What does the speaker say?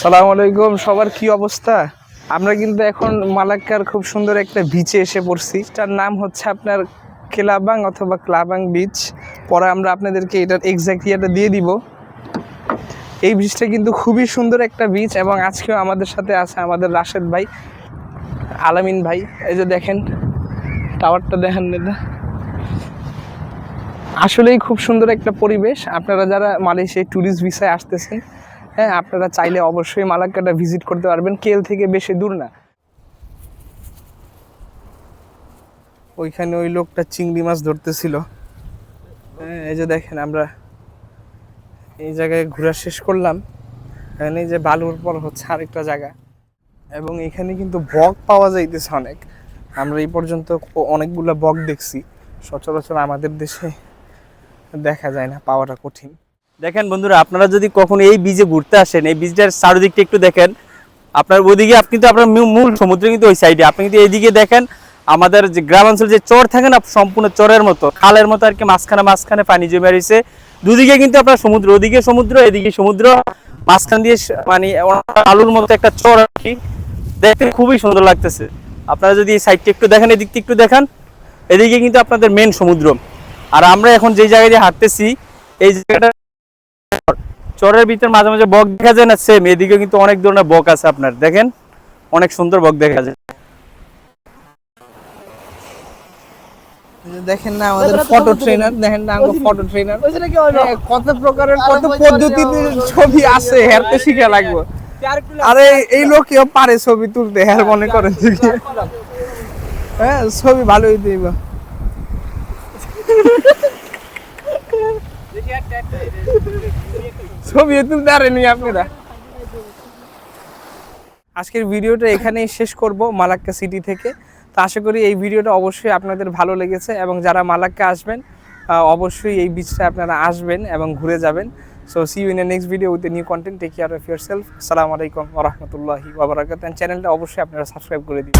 সালাম আলাইকুম, সবার কি অবস্থা? আমরা কিন্তু এখন মালাক্কার খুব সুন্দর একটা বিচে এসে পড়ছি। তার নাম হচ্ছে আপনার কেলাবাং অথবা ক্লাবাং বিচ পরে আমরা আপনাদেরকে এটার এক্স্যাক্ট ইয়েটা দিয়ে দিব। এই বিচটা কিন্তু খুবই সুন্দর একটা বিচ এবং আজকেও আমাদের সাথে আছে আমাদের রাশেদ ভাই, আলামিন ভাই। এই যে দেখেন টাওয়ারটা দেখেন এটা। আসলেই খুব সুন্দর একটা পরিবেশ। আপনারা যারা মালয়েশিয়ায় ট্যুরিস্ট ভিসায় আসতেছেন হ্যাঁ আপনারা চাইলে অবশ্যই মালাক্কাটা ভিজিট করতে পারবেন। কেল থেকে বেশি দূর না। ওইখানে ওই লোকটা চিংড়ি মাছ ধরতেছিল। হ্যাঁ এই যে দেখেন আমরা এই জায়গায় ঘোরা শেষ করলাম। এখানে যে বালুর পর হচ্ছে আরেকটা জায়গা। এবং এখানে কিন্তু বক পাওয়া যাইতেছে অনেক। আমরা এই পর্যন্ত অনেকগুলো বক দেখছি। সচরাচর আমাদের দেশে দেখা যায় না, পাওয়াটা কঠিন। দেখেন বন্ধুরা, আপনারা যদি কখনো এই বীজে ঘুরতে আসেন, এই বীজটার চারিদিকটা একটু দেখেন, আপনার ওদিকে আপনি তো আপনার মূল- সমুদ্র কিন্তু ওই সাইডে আপনি কিন্তু এইদিকে দেখেন, আমাদের যে গ্রামাঞ্চল যে চর থাকে না, সম্পূর্ণ চরের মতো, খালের মতো আর কি, মাঝখানে মাঝখানে পানি জমে রয়েছে। দুদিকে কিন্তু আপনার সমুদ্র, ওদিকে সমুদ্র, এদিকে সমুদ্র, মাঝখান দিয়ে মানে আলুর মতো একটা চর আর কি। দেখতে খুবই সুন্দর লাগতেছে। আপনারা যদি এই সাইডটা একটু দেখেন, এদিকটা একটু দেখান, এদিকে কিন্তু আপনাদের মেন সমুদ্র। আর আমরা এখন যে জায়গায় দিয়ে হাঁটতেছি, এই জায়গাটা চরের ভিতর মাঝে মাঝে বক দেখা যায় না সেম এদিকে কিন্তু অনেক ধরনের বক আছে আপনার দেখেন? অনেক সুন্দর বক দেখা যায়। দেখেন না আমাদের ফটো ট্রেনার দেখেন না আমাদের ফটো ট্রেনার কত প্রকারের কত পদ্ধতিতে ছবি আছে হেরতে শিখে লাগবে। আরে এই লোকও পারে ছবি তুলতে হ্যার মনে করেন হ্যাঁ ছবি ভালোই দিব ছবি তুলতে পারেনি আপনারা। আজকের ভিডিওটা এখানেই শেষ করব মালাক্কা সিটি থেকে। তো আশা করি এই ভিডিওটা অবশ্যই আপনাদের ভালো লেগেছে এবং যারা মালাক্কা আসবেন অবশ্যই এই বিচটা আপনারা আসবেন এবং ঘুরে যাবেন। So see you in next video with new content take care of yourself আসসালামু আলাইকুম ওরহমতুল্লাহি ওবরাকাত চ্যানেলটা অবশ্যই আপনারা সাবস্ক্রাইব করে দিন